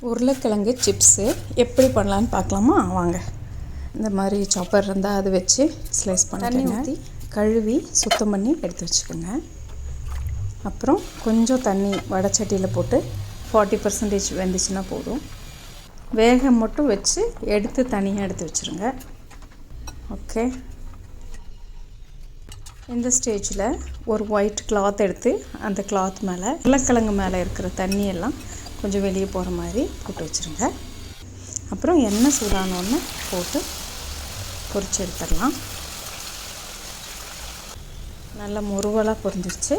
உருளைக்கிழங்கு சிப்ஸு எப்படி பண்ணலான்னு பார்க்கலாமா? வாங்க. இந்த மாதிரி சாப்பர் இருந்தால் அது வச்சு ஸ்லைஸ் பண்ணி ஊற்றி கழுவி சுத்தம் பண்ணி எடுத்து வச்சுக்கோங்க. அப்புறம் கொஞ்சம் தண்ணி வடச்சட்டியில் போட்டு ஃபார்ட்டி பர்சன்டேஜ் வெந்துச்சுன்னா போதும். வேக மட்டும் வச்சு எடுத்து தனியாக எடுத்து வச்சுருங்க. ஓகே இந்த ஸ்டேஜில் ஒரு ஒயிட் கிளாத் எடுத்து அந்த கிளாத் மேலே உருளைக்கிழங்கு மேலே இருக்கிற தண்ணியெல்லாம் கொஞ்சம் வெளியே போகிற மாதிரி போட்டு வச்சுருங்க. அப்புறம் எண்ணெய் சூடானோன்னு போட்டு பொறிச்சு எடுத்துடலாம். நல்லா முருவலாக பொரிஞ்சிருச்சு.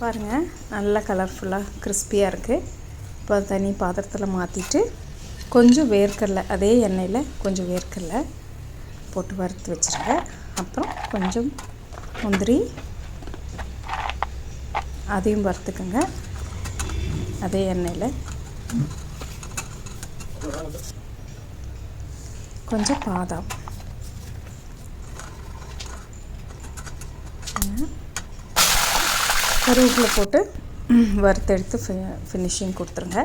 பாருங்கள் நல்லா கலர்ஃபுல்லாக கிறிஸ்பியாக இருக்குது இப்போ தனி பாத்திரத்தில் மாற்றிட்டு கொஞ்சம் வேர்க்கடலை அதே எண்ணெயில் கொஞ்சம் வேர்க்கடலை போட்டு வறுத்து வச்சுருங்க. அப்புறம் கொஞ்சம் முந்திரி அதையும் வறுத்துக்குங்க. அதே எண்ணெயில். கொஞ்சம் பாதாம். கருவேப்பிலை போட்டு வறுத்தெடுத்து ஃபி ஃபினிஷிங் கொடுத்துருங்க.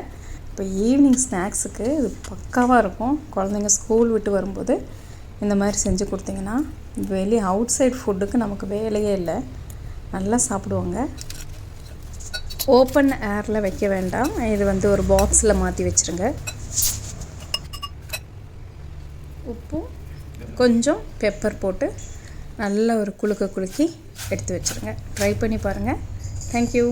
இப்போ ஈவினிங் ஸ்நாக்ஸுக்கு இது பக்காவாக இருக்கும். குழந்தைங்க ஸ்கூல் விட்டு வரும்போது இந்த மாதிரி செஞ்சு கொடுத்தீங்கன்னா வெளியே அவுட் சைட் ஃபுட்டுக்கு நமக்கு வேலையே இல்லை. நல்லா சாப்பிடுவாங்க. ஓப்பன் ஏரில் வைக்க வேண்டாம். இது வந்து ஒரு பாக்ஸில் மாற்றி வச்சுருங்க. உப்பும் கொஞ்சம் பெப்பர் போட்டு நல்ல ஒரு குலுக்க குலுக்கி எடுத்து வச்சுருங்க. ட்ரை பண்ணி பாருங்கள் தேங்க்யூ